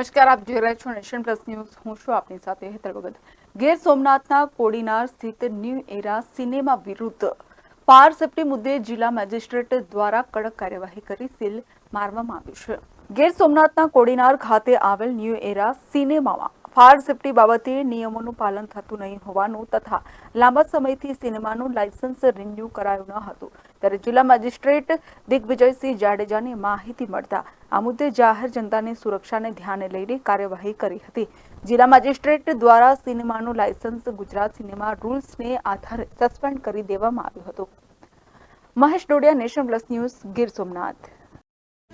નમસ્કાર, આપ જોઈ રહ્યા છો નેશન પ્લસ ન્યૂઝ. હું છું આપની સાથે હેતર ભગત ગીર સોમનાથના કોડીનાર સ્થિત ન્યૂ એરા સિનેમા વિરુદ્ધ ફાયર સેફટી મુદ્દે જિલ્લા મેજિસ્ટ્રેટ દ્વારા કડક કાર્યવાહી કરી સીલ મારવામાં આવ્યું છે. ગીર સોમનાથના કોડીનાર ખાતે આવેલ ન્યૂ એરા સિનેમામાં ફાયર સેફટી બાબતે નિયમોનું પાલન થતું નહીં હોવાનું તથા લાંબા સમયથી સિનેમાનું લાયસન્સ રિન્યૂ કરાયું ન હતું. ત્યારે જિલ્લા મેજિસ્ટ્રેટ દિગ્વિજયસિંહ જાડેજાને માહિતી મળતા આ મુદ્દે જાહેર જનતાની સુરક્ષાને ધ્યાને લઈને કાર્યવાહી કરી હતી. જિલ્લા મેજિસ્ટ્રેટ દ્વારા સિનેમાનું લાયસન્સ ગુજરાત સિનેમા રૂલ્સને આધારે સસ્પેન્ડ કરી દેવામાં આવ્યું હતું. Mahesh Dodiya nation plus news Gir Somnath.